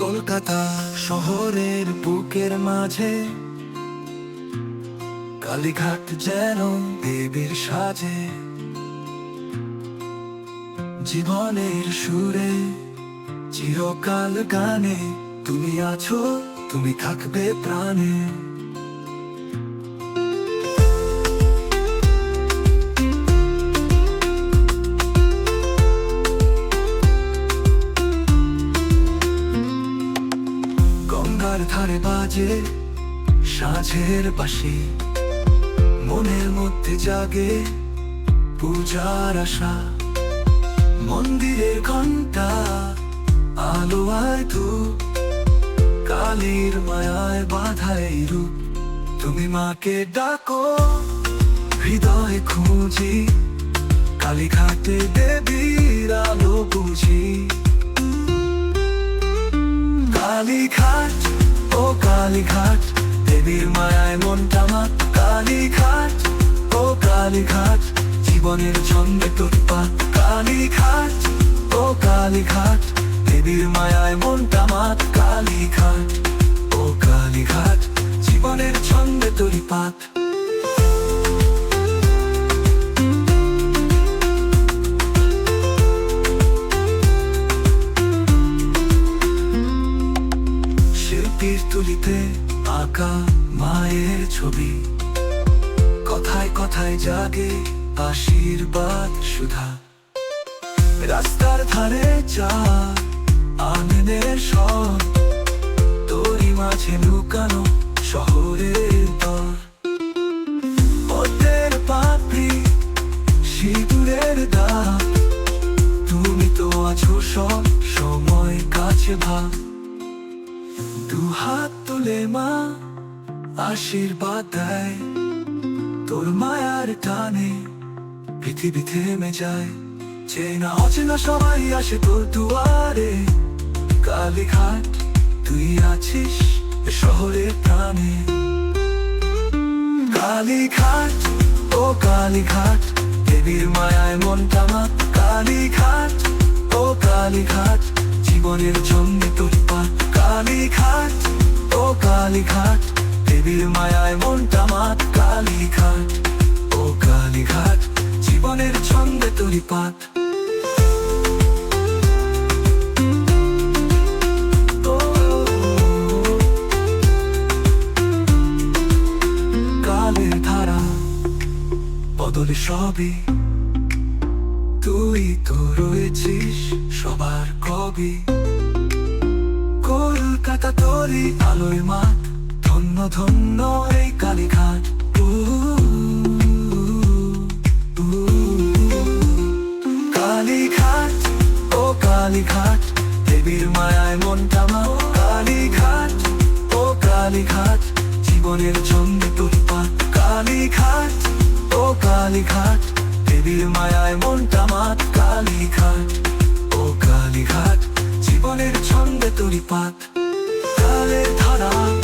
কলকাতা শহরের বুকের মাঝে, কালীঘাট যেন দেবীর সাজে। জীবনের সুরে, চিরকাল গানে, তুমি আছো, তুমি থাকবে প্রাণে। ধারে বাজে সাঁঝের বাসি মনের মধ্যে জাগে পূজার আশা। মন্দিরের ঘণ্টা আলো আয় তু কালীর মায়ায় বাধাই রূপ। তুমি মাকে ডাকো, হৃদয় খুঁজি। কালীঘাটে দেবীর আলো বুঝি। কালীঘাট কালীঘাট, দেবীর মায়ায় মনটা মাত কালীঘাট। ও কালীঘাট, জীবনের ছন্দে তোরপাত কালীঘাট। ও কালীঘাট, দেবীর মায়ায় তুলিতে আঁকা মায়ের ছবি। কথায় কথায় জাগে আশীর্বাদ সুধা। রাস্তার ধারে চা আনন্দের সব তোরই মাঝে লুকানো শহরের দর। পথের পাপড়ি সিঁদুরের দা তুমি তো আছো সব সময় কাছে ভাব দু হাত তুলে মা, আশীর্বাদ দেয়। তোর মায়ার টানে পৃথিবী থেমে যায়। চেনা অচেনা সবাই আসে তোর দুয়ারে। কালীঘাট, তুই আছিস শহরের প্রাণে। কালীঘাট, ও কালীঘাট, দেবীর মায়ায় মনটা মাত কালীঘাট, ও কালীঘাট, জীবনের জন্য কালীঘাট, ও কালীঘাট, দেবীর মায়ায় মনটা মাত কালীঘাট, ও কালীঘাট, জীবনের ছন্দে তরি পাত। কালের ধারা বদলে সবই তুই তো রয়েছিস সবার কবি। কলকাতা আলোয় মাঠ ধন্য ধন্য এই কালীঘাট কালীঘাট ও কালীঘাট দেবীর মায়ায় মনটা মা কালীঘাট ও কালীঘাট জীবনের জন্য তুলপাত। কালীঘাট ও কালীঘাট দেবীর মায়ায় মনটা মাত কালীঘাট ও কালীঘাট জীবনের ছন্দে তরিপাত কালের ধারা